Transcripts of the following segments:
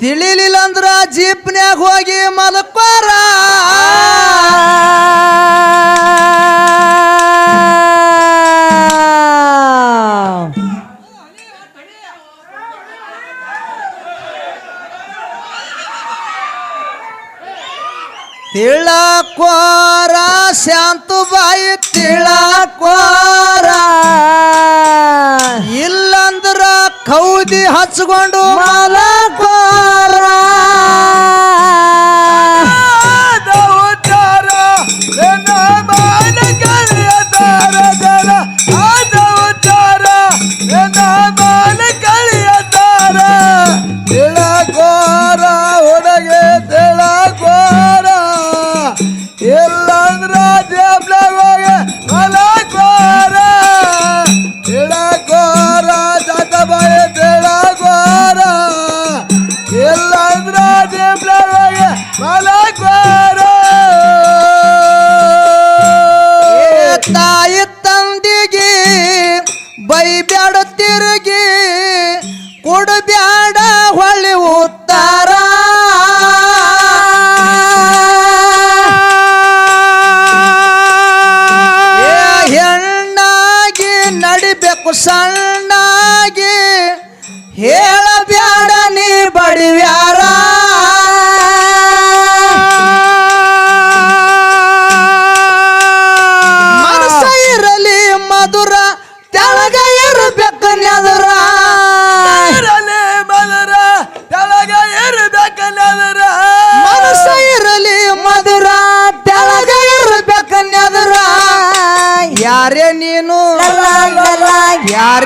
ತಿಳಿಲಿಲ್ಲ ಅಂದ್ರ ಜೀಪ್ನ್ಯಾಗ ಹೋಗಿ ಮಲಕ್ಕೋರ. ತಿಳಕೋರ ಶಾಂತು ಬಾಯಿ ತಿಳಕೋರ. ಇಲ್ಲಂದ್ರ ಕೌದಿ ಹಚ್ಕೊಂಡು ಮಾಲಕ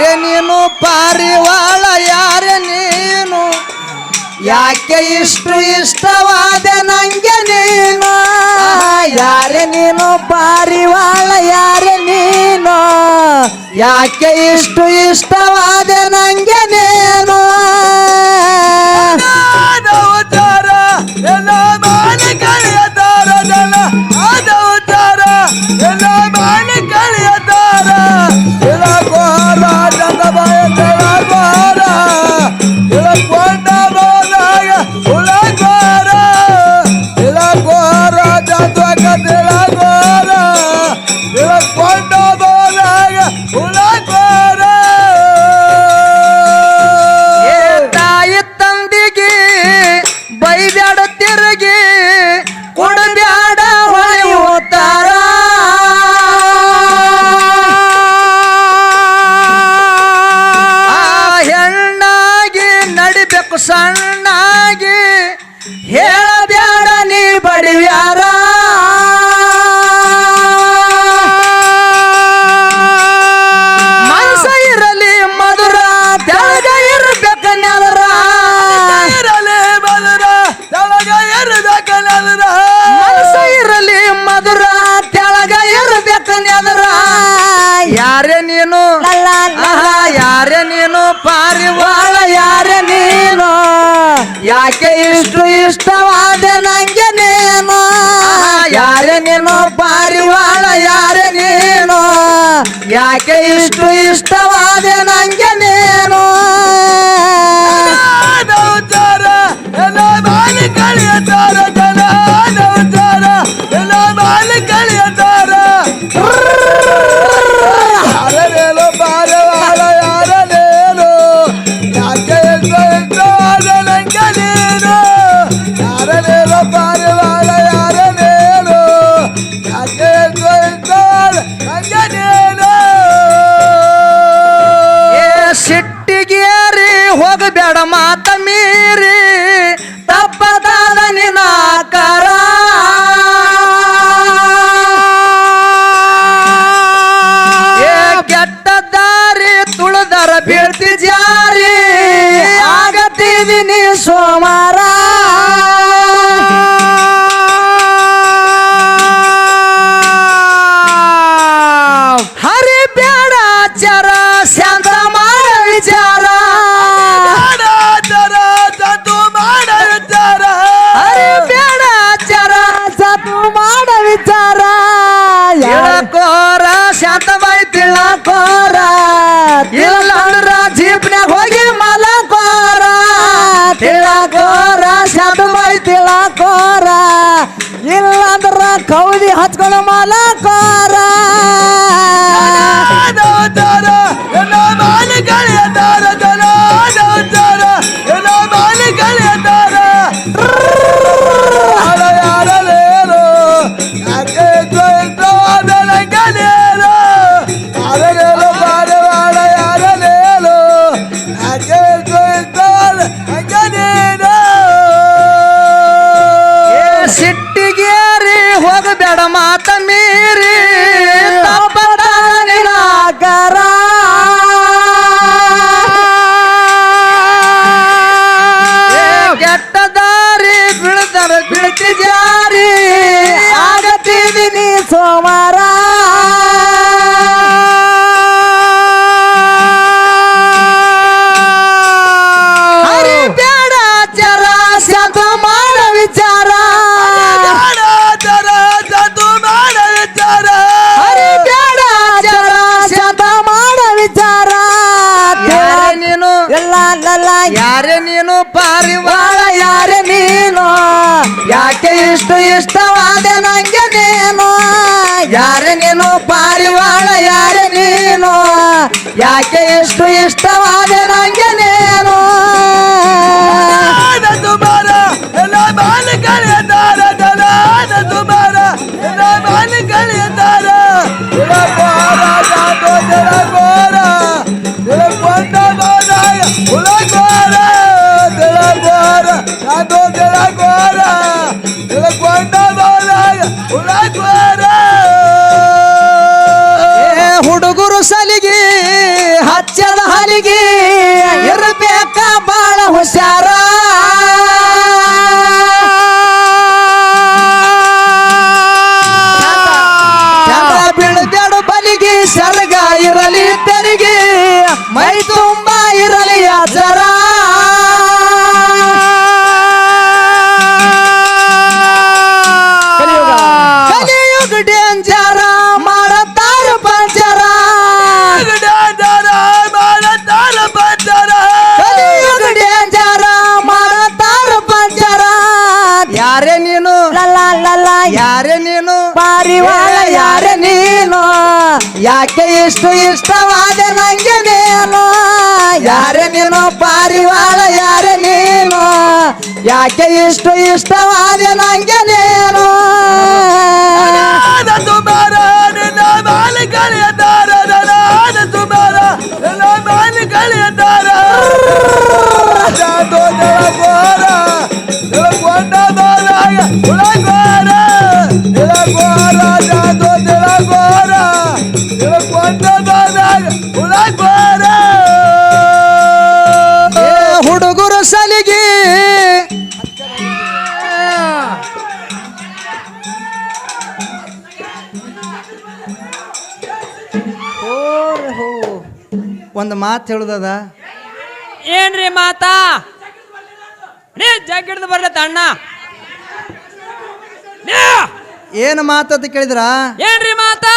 ಯಾರೆ ನೀನು ಪಾರಿವಾಳ, ಯಾರೆ ನೀನು, ಯಾಕೆ ಇಷ್ಟು ಇಷ್ಟವಾದ ನಂಗೆ ನೀನು? ಯಾರೆ ನೀನು ಪಾರಿವಾಳ, ಯಾರೆ ನೀನು, ಯಾಕೆ ಇಷ್ಟು ಇಷ್ಟವಾದ ನಂಗೆ ನೀನು? ಯಾರೇ ನೀನು? ಯಾರೇ ನೀನು? ಪಾರಿವಾಳ ಯಾರೇ ನೀನು? ಯಾಕೆ ಇಷ್ಟು ಇಷ್ಟವಾದ ನಂಗೆ ನೀನು? ಯಾರೇ ನೀನು? ಪಾರಿವಾಳ ಯಾರೇ ನೀನು? ಯಾಕೆ ಇಷ್ಟು ಇಷ್ಟವಾದ ನಂಗೆ ಬೀಳ್ತಿ ಜಾರಿ ಆಗತ್ತೀವಿ ನೀ ಸೋಮಾರ. ಹರಿ ಬೇಡ ಚರ, ಶಾಂತ ಮಾಡ ವಿಚಾರ. ಹರಿ ಬೇಡ ಚರ ಸತು ವಿಚಾರ. ಯಾಕೋರ ಶಾಂತ ಕೌದಿ ಹಚ್ಕೊಂಡು ಮಾಲಕಾರ ಇಷ್ಟು ಇಷ್ಟವಾದ ನಂಗೆ ನೀನು ಯಾರೇ ನೀನು ಪಾರಿವಾಳ ಯಾರೇ ನೀನು ಯಾಕೆ ಇಷ್ಟು ಇಷ್ಟವಾದ ನಂಗೆ ನೀನು ಹಲಿಗೆ ಇರಬೇಕ? ಬಾಳ ಹುಷಾರ. ಯಾಕೆ ಇಷ್ಟು ಇಷ್ಟವಾದ ನಂಗೆ ನೀನು ಯಾರೇ ನೀನು ಪಾರಿವಾಳ, ಯಾರೇ ನೀನು ಯಾಕೆ ಇಷ್ಟು ಇಷ್ಟವಾದ ನಂಗೆ ನೀನು ಜನಾದ ಒಂದು ಮಾತು ಹೇಳುದದ? ಏನ್ರಿ ಮಾತಾ? ನೀ ಜಗ್ಗಿಡ್ದು ಬರ್ಲತ್ತ ಅಣ್ಣ. ಏನು ಮಾತಂತ ಕೇಳಿದ್ರ? ಏನ್ರಿ ಮಾತಾ?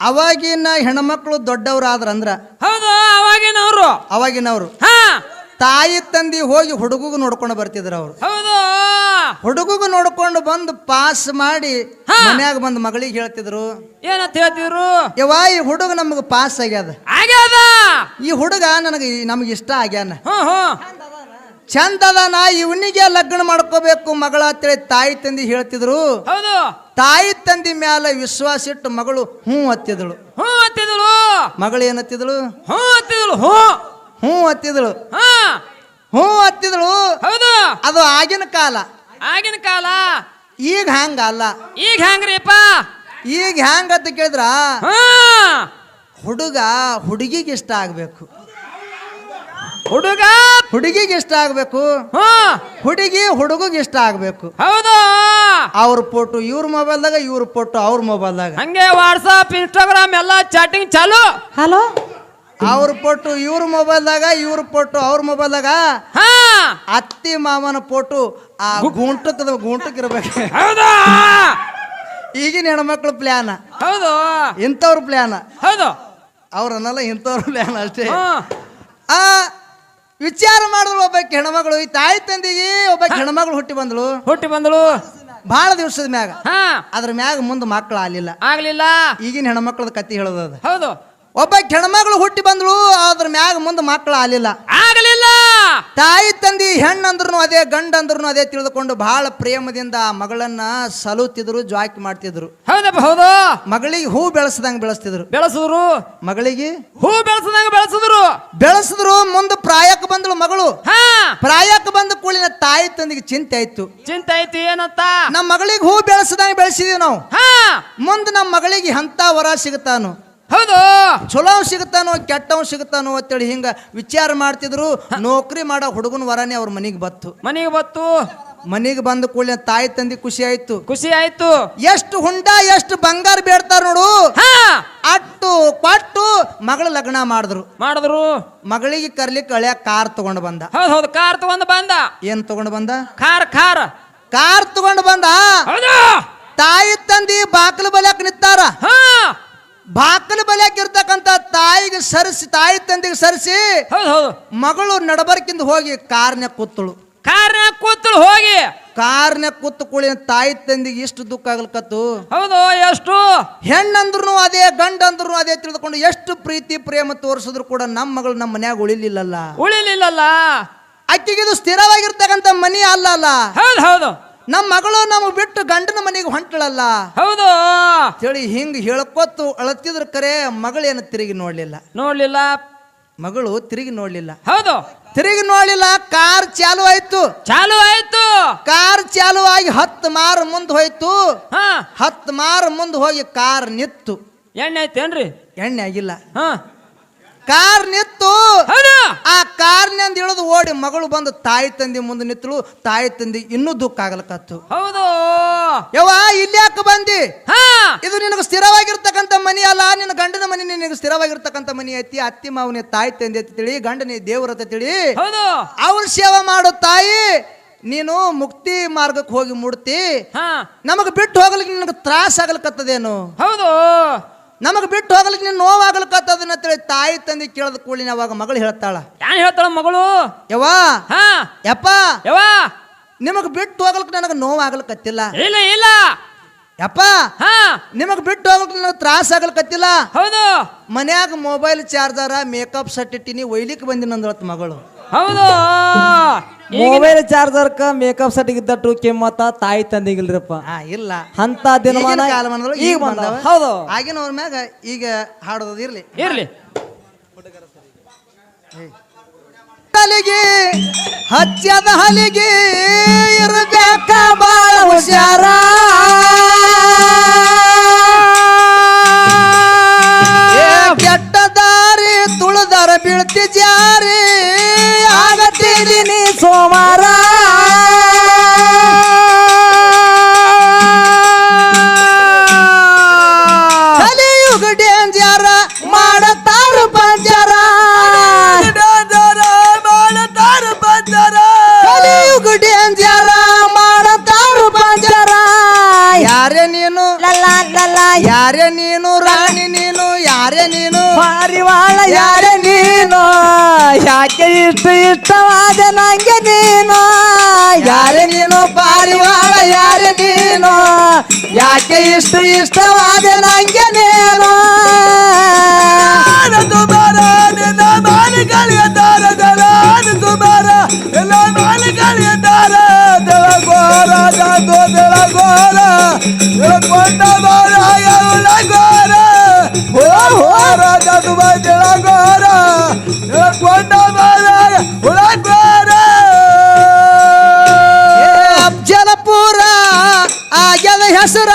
ಅವಾಗಿನ ಹೆಣ್ಮಕ್ಳು ದೊಡ್ಡವ್ರಾದ್ರ ಅಂದ್ರ ಹೌದು ಅವಾಗಿನವ್ರು. ಅವಾಗಿನವ್ರು. ಹಾ. ತಾಯಿ ತಂದಿ ಹೋಗಿ ಹುಡುಗಗ ನೋಡ್ಕೊಂಡು ಬರ್ತಿದ್ರು ಅವ್ರು ಹೌದು. ಹುಡುಗಗೂ ನೋಡ್ಕೊಂಡು ಬಂದು ಪಾಸ್ ಮಾಡಿ. ಮನ್ಯಾಗ ಬಂದು ಮಗಳಿಗೆ ಹೇಳ್ತಿದ್ರು. ಏನಂತ ಹೇಳ್ತಿದ್ರು? ಯವ್ವ ಈ ಹುಡುಗ ನಮಗ ಪಾಸ್ ಆಗ್ಯದ. ಆಗ್ಯದ? ಈ ಹುಡುಗ ನನಗೆ ನಮಗೆ ಇಷ್ಟ ಆಗ್ಯಾನ. ಹ್ಞೂ ಹ್ಞೂ ಚಂದ ಅದಾನ ಇವನಿಗೆ ಲಗ್ನ ಮಾಡ್ಕೋಬೇಕು ಮಗಳ ಅಂತೇಳಿ ತಾಯಿ ತಂದಿ ಹೇಳ್ತಿದ್ರು. ಹೌದು. ತಾಯಿ ತಂದಿ ಮ್ಯಾಲ ವಿಶ್ವಾಸ ಇಟ್ಟು ಮಗಳು ಹ್ಞೂ ಹತ್ತಿದಳು. ಹ್ಞೂ ಅಂತಿದ್ಳು ಮಗಳು ಏನತ್ತಿದಳು ಹ್ಞೂ ಅಂತಿದ್ಳು ಹ್ಞೂ. ಹ್ಞೂ ಹತ್ತಿದಳು. ಹಾ. ಹ್ಞೂ ಹತ್ತಿದಳು. ಹೌದು. ಅದು ಆಗಿನ ಕಾಲ. ಆಗಿನ ಕಾಲ. ಈಗ ಹ್ಯಾಂಗ ಅಲ್ಲ. ಈಗ ಹೆಂಗ್ರಿಪ್ಪ ಈಗ ಹ್ಯಾಂಗ ಅಂತ ಕೇಳಿದ್ರ? ಹಾ. ಹುಡುಗ ಹುಡುಗಿಗೆ ಇಷ್ಟ ಆಗ್ಬೇಕು. ಹುಡುಗ? ಹುಡುಗಿಗೆ ಇಷ್ಟ ಆಗ್ಬೇಕು. ಹ್ಞೂ ಹುಡುಗಿ ಹುಡುಗಿಗೆ ಇಷ್ಟ ಆಗ್ಬೇಕು. ಹೌದು. ಅವ್ರ ಫೋಟೋ ಇವ್ರ ಮೊಬೈಲ್ದಾಗ ಇವ್ರ ಫೋಟೋ ಅವ್ರ ಮೊಬೈಲ್ದಾಗ. ಹಂಗೆ ವಾಟ್ಸಪ್ ಇನ್ಸ್ಟಾಗ್ರಾಮ್ ಎಲ್ಲ ಚಾಟಿಂಗ್ ಚಾಲು. ಹಲೋ? ಅವ್ರ ಫೋಟೋ ಇವ್ರ ಮೊಬೈಲ್ದಾಗ ಇವ್ರ ಫೋಟೋ ಅವ್ರ ಮೊಬೈಲ್ದಾಗ. ಹಾ. ಅತ್ತಿ ಮಾಮನ ಫೋಟೋ ಆ ಗುಂಟಕ್ಕದ ಗುಂಟಕ್ ಇರಬೇಕು ಹೌದು? ಈಗಿನ ಹೆಣ್ಮಕ್ಳು ಪ್ಲ್ಯಾನ್ ಹೌದು. ಇಂಥವ್ರ ಪ್ಲ್ಯಾನ್ ಹೌದು. ಅವ್ರನ್ನೆಲ್ಲ ಇಂಥವ್ರ ಪ್ಲ್ಯಾನ್ ಅಷ್ಟೇ. ಆ ವಿಚಾರ ಮಾಡಿದ್ರು ಒಬ್ಬ ಹೆಣ್ಮಗಳು ಈ ತಾಯಿ ತಂದಿಗೆ ಒಬ್ಬ ಹೆಣ್ಮಗಳು ಹುಟ್ಟಿ ಬಂದಳು. ಹುಟ್ಟಿ ಬಂದಳು. ಬಹಳ ದಿವಸದ ಮ್ಯಾಗ. ಅದ್ರ ಮ್ಯಾಗ ಮುಂದೆ ಮಕ್ಕಳು ಆಗ್ಲಿಲ್ಲ. ಆಗ್ಲಿಲ್ಲ. ಈಗಿನ ಹೆಣ್ಮಕ್ಳದ ಕತ್ತಿ ಹೇಳೋದು ಹೌದು. ಒಬ್ಬ ಹೆಣ್ಮಗಳು ಹುಟ್ಟಿ ಬಂದಳು ಅದ್ರ ಮ್ಯಾಗ ಮುಂದೆ ಮಕ್ಕಳು ಆಲಿಲ್ಲ ಆಗಲಿಲ್ಲ ತಾಯಿ ತಂದಿ ಹೆಣ್ಣಂದ್ರು ಅದೇ ಗಂಡ ಅಂದ್ರು ಅದೇ ತಿಳಿದುಕೊಂಡು ಬಹಳ ಪ್ರೇಮದಿಂದ ಆ ಮಗಳನ್ನ ಸಲುತ್ತಿದ್ರು ಜಾಕಿ ಮಾಡ್ತಿದ್ರು. ಹೌದಪ್ಪ ಹೌದು. ಮಗಳಿಗೆ ಹೂ ಬೆಳೆಸದಂಗ ಬೆಳೆಸ್ತಿದ್ರು. ಬೆಳೆಸಿದ್ರು. ಮಗಳಿಗೆ ಹೂ ಬೆಳೆಸದಂಗ ಬೆಳೆಸಿದ್ರು. ಬೆಳೆಸಿದ್ರು ಮುಂದೆ ಪ್ರಾಯಕ್ಕೆ ಬಂದಳು ಮಗಳು. ಹಾ. ಪ್ರಾಯಕ್ಕೆ ಬಂದ ಕೂಳಿನ ತಾಯಿ ತಂದಿಗೆ ಚಿಂತೆ ಆಯ್ತು. ಚಿಂತೆ ಆಯ್ತು ಏನಂತ? ನಮ್ಮ ಮಗಳಿಗೆ ಹೂ ಬೆಳೆಸದಂಗ ಬೆಳೆಸಿದೀವಿ ನಾವು. ಹಾ. ಮುಂದೆ ನಮ್ಮ ಮಗಳಿಗೆ ಅಂತ ವರ ಸಿಗುತ್ತಾನು. ಹೌದು. ಚಲೋ ಸಿಗುತ್ತಾನೋ ಕೆಟ್ಟವ್ ಸಿಗುತ್ತಾನೋ ಅಂತೇಳಿ ಹಿಂಗ ವಿಚಾರ ಮಾಡ್ತಿದ್ರು ನೌಕರಿ ಮಾಡೋ ಹುಡುಗನ ವರನೆ ಅವ್ರ ಮನೆಗೆ ಬತ್ತು. ಮನೆಗೆ ಬತ್ತು. ಮನೆಗೆ ಬಂದ ಕೂಡಲೇ ತಾಯಿ ತಂದಿ ಖುಷಿ ಆಯ್ತು. ಖುಷಿ ಆಯ್ತು. ಎಷ್ಟು ಹುಂಡ ಎಷ್ಟು ಬಂಗಾರ ಬೇಡ್ತಾರ ನೋಡು. ಅಟ್ಟು ಪಟ್ಟು ಮಗಳ ಲಗ್ನ ಮಾಡಿದ್ರು. ಮಾಡಿದ್ರು. ಮಗಳಿಗೆ ಕರ್ಲಿಕ್ಕೆ ಹಳೆಯ ಕಾರ್ ತಗೊಂಡು ಬಂದ. ಹೌದು ಹೌದು ಕಾರ್ ತಗೊಂಡು ಬಂದ. ಏನ್ ತಗೊಂಡು ಬಂದ? Car car. ಕಾರ್ ತಗೊಂಡು ಬಂದ? ತಾಯಿ ತಂದಿ ಬಾಕಲು ಬಲಕ್ ನಿತ್ತಾರ ಹಾ. ಬಾಕಲು ಬಲಿಯಾಗಿರ್ತಕ್ಕಂಥ ತಾಯಿಗೆ ಸರಿಸಿ ತಾಯಿ ತಂದಿಗೆ ಸರಿಸಿ ಹೌದು ಹೌದು. ಮಗಳು ನಡಬರ್ಕಿಂದ ಹೋಗಿ ಕಾರ್ನ ಕೂತಳು. ಕಾರ್ನ್ಯಾಗ ಕೂತಳು ಹೋಗಿ. ಕಾರ್ನ ಕೂತು ಕುಳಿನ ತಾಯಿ ತಂದಿಗೆ ಇಷ್ಟು ದುಃಖ ಆಗ್ಲಿಕತ್ತು? ಹೌದು ಎಷ್ಟು? ಹೆಣ್ಣಂದ್ರು ಅದೇ ಗಂಡ ಅಂದ್ರು ಅದೇ ತಿಳಿದುಕೊಂಡು ಎಷ್ಟು ಪ್ರೀತಿ ಪ್ರೇಮ ತೋರಿಸಿದ್ರು ಕೂಡ ನಮ್ಮ ಮಗಳು ನಮ್ಮ ಮನ್ಯಾಗ ಉಳಿಲಿಲ್ಲಲ್ಲ? ಉಳಿಲಿಲ್ಲಲ್ಲ. ಅಕ್ಕಿಗೆ ಇದು ಸ್ಥಿರವಾಗಿರ್ತಕ್ಕಂಥ ಮನಿ ಅಲ್ಲ ಅಲ್ಲ? ಹೌದು ಹೌದು. ನಮ್ಮ ಮಗಳು ನಮಗೆ ಬಿಟ್ಟು ಗಂಡನ ಮನೆಗೆ ಹೊಂಟಳಲ್ಲ. ಹೌದು. ಹೇಳಿ ಹಿಂಗ್ ಹೇಳ್ಕೊತ್ತು ಅಳತಿದ್ರ ಕರೆ ಮಗಳೇನು ತಿರುಗಿ ನೋಡ್ಲಿಲ್ಲ. ನೋಡ್ಲಿಲ್ಲ. ಮಗಳು ತಿರುಗಿ ನೋಡ್ಲಿಲ್ಲ. ಹೌದು. ತಿರುಗಿ ನೋಡ್ಲಿಲ್ಲ ಕಾರ್ ಚಾಲು ಆಯ್ತು. ಚಾಲು ಆಯ್ತು. ಕಾರ್ ಚಾಲು ಆಗಿ ಹತ್ತು ಮಾರು ಮುಂದೆ ಹೋಯ್ತು. ಹಾ. ಹತ್ತು ಮಾರು ಮುಂದೆ ಹೋಗಿ ಕಾರ್ ನಿತ್ತು. ಎಣ್ಣೆ ಐತೇನ್ರಿ ಎಣ್ಣೆ ಆಗಿಲ್ಲ. ಹಾ. ಕಾರ್ ನಿತ್ತು ಆ ಕಾರ್ನಿಂದ ಇಳಿದು ಓಡಿ ಮಗಳು ಬಂದು ತಾಯಿ ತಂದಿ ಮುಂದೆ ನಿತ್ತಳು ತಾಯಿ ತಂದಿ ಇನ್ನೂ ದುಃಖ ಆಗ್ಲಕತ್ತು. ಹೌದು. ಯವ್ವ ಇಲ್ಲಿ ಯಾಕೆ ಬಂದಿ? ಹಾ. ಇದು ನಿನಗೆ ಸ್ಥಿರವಾಗಿರ್ತಕ್ಕಂಥ ಮನಿ ಅಲ್ಲ. ನಿನ್ನ ಗಂಡನ ಮನಿ ನಿನಗೆ ಸ್ಥಿರವಾಗಿರ್ತಕ್ಕಂಥ ಮನಿ ಐತಿ. ಅತ್ತಿ ಮಾವನೇ ತಾಯಿ ತಂದೆ ಅಂತ ತಿಳಿ ಗಂಡನೇ ದೇವ್ರ ಅಂತ ತಿಳಿ. ಹೌದು. ಅವ್ರ ಸೇವೆ ಮಾಡೋ ತಾಯಿ. ನೀನು ಮುಕ್ತಿ ಮಾರ್ಗಕ್ಕೆ ಹೋಗಿ ಮುಡ್ತಿ. ಹಾ. ನಮಗೆ ಬಿಟ್ಟು ಹೋಗ್ಲಿಕ್ಕೆ ನಿನಗೆ ತ್ರಾಸ ಆಗ್ಲಕತ್ತದೇನು? ಹೌದು. ನಮಗೆ ಬಿಟ್ಟು ಹೋಗ್ಲಿಕ್ಕೆ ನೀನು ಅದನ್ನ ತಿಳಿ ತಾಯಿ ತಂದೆ ಕೇಳಿದ ಕೂಡಲಿನ ಅವಾಗ ಮಗಳು ಹೇಳ್ತಾಳ. ಯಾನ್ ಹೇಳ್ತಾಳ ಮಗಳು? ಯವ್ವ? ಹಾ. ಯಪ್ಪ? ಯವ್ವ? ನಿಮಗೆ ಬಿಟ್ಟು ಹೋಗ್ಲಿಕ್ಕೆ ನನಗೆ ಕತ್ತಿಲ್ಲ ಇಲ್ಲ ಇಲ್ಲ. ಯಪ್ಪ? ಹಾ. ನಿಮಗೆ ಬಿಟ್ಟು ಹೋಗ್ಲಿಕ್ಕೆ ನನಗೆ ತ್ರಾಸ ಆಗ್ಲಿಕತ್ತಿಲ್ಲ. ಹೌದು. ಮನ್ಯಾಗ ಮೊಬೈಲ್ ಚಾರ್ಜರ ಮೇಕಪ್ ಸೆಟ್ ಇಟ್ಟಿನಿ ಒಯ್ಲಿಕ್ಕೆ ಬಂದಿನ ಅಂದಳತ್ ಮಗಳು. ಹೌದು. ಮೊಬೈಲ್ ಚಾರ್ಜರ್ಕ ಮೇಕಪ್ ಸೆಟ್ ಇದ್ದಟ್ಟು ಕೆಮ್ಮತ್ತ ತಾಯಿ ತಂದಿಗಿಲ್ರಿಪ್ಪ. ಆ ಇಲ್ಲ. ಅಂತ ದಿನಮಾನ ಈಗಿನ ಕಾಲಮಾನದೊಳಗೆ ಈಗ ಈಗ ಬಂದವ. ಬಂದವ. ಹೌದು. ಆಗಿನವ್ರ ಮ್ಯಾಗ ಈಗ ಹಾಡೋದು ಇರ್ಲಿ. ಇರ್ಲಿ. ತಲೆಗೆ ಹಚ್ಚದ ಹಲಿಗೆ ಇರಬೇಕ ಬಾಳ ಹುಷಾರ. ನೀನು ರಾಣಿ ನೀನು ಯಾರೇ ನೀನು? ಪಾರಿವಾಳ ಯಾರೇ ನೀನು? ಯಾಕೆ ಇಷ್ಟು ಇಷ್ಟವಾದ ನಂಗೆ ನೀನು? ಯಾರೇ ನೀನು? ಪಾರಿವಾಳ ಯಾರೇ ನೀನು? ಯಾಕೆ ಇಷ್ಟು ಇಷ್ಟವಾದ ನಂಗೆ ನೀನು? ಕುಮಾರ ನಿನ್ನ ಮಾಲಿಗಳಿಗೆ ತಾರ ದಳ ಕುಮಾರ ಎಲ್ಲ ಮಾಲಿಗಳಿಗೆ ತಾರ ದಳಗೋರ ದಾದು ಗೋರ ಕೊಂಡ ಬಾರ ದಾದು ದಳಗೋರ ಕೊಂಡ ಅಫ್ಜಲಪುರ ಆಗ್ಯದ ಹೆಸರ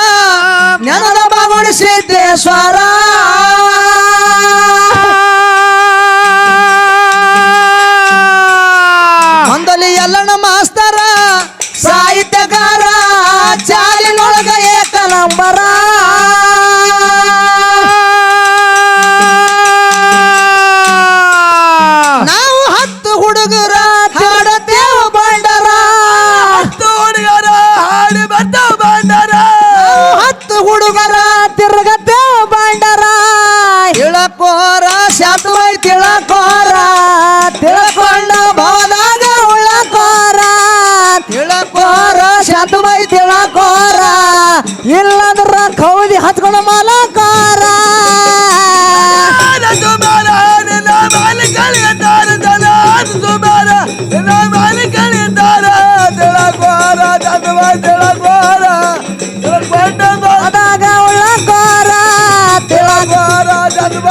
ನೆನದ ಬಾಗುಡಿ ಸಿದ್ದೇಶ್ವರ ಇಲ್ಲಂದ್ರ ಕೌದಿ ಹಚ್ಕೊಂಡ ಮಾಲಕಾರ ಸುಮಾರ ನಿನ್ನ ಮೇಲೆ ಕಳಿಯತಾರ ಜನ ಸುಮಾರ ನಿನ್ನ ಮೇಲೆ ಕಳಿಯತಾರ ತಿಳಕೋರ ಚಂದವ ತಿಳಕೋರ ತಿಳಕೊಂಡ ಅದಾಗ ಉಳ್ಳಕೋರ ತಿಳಕೋರ ಚಂದವ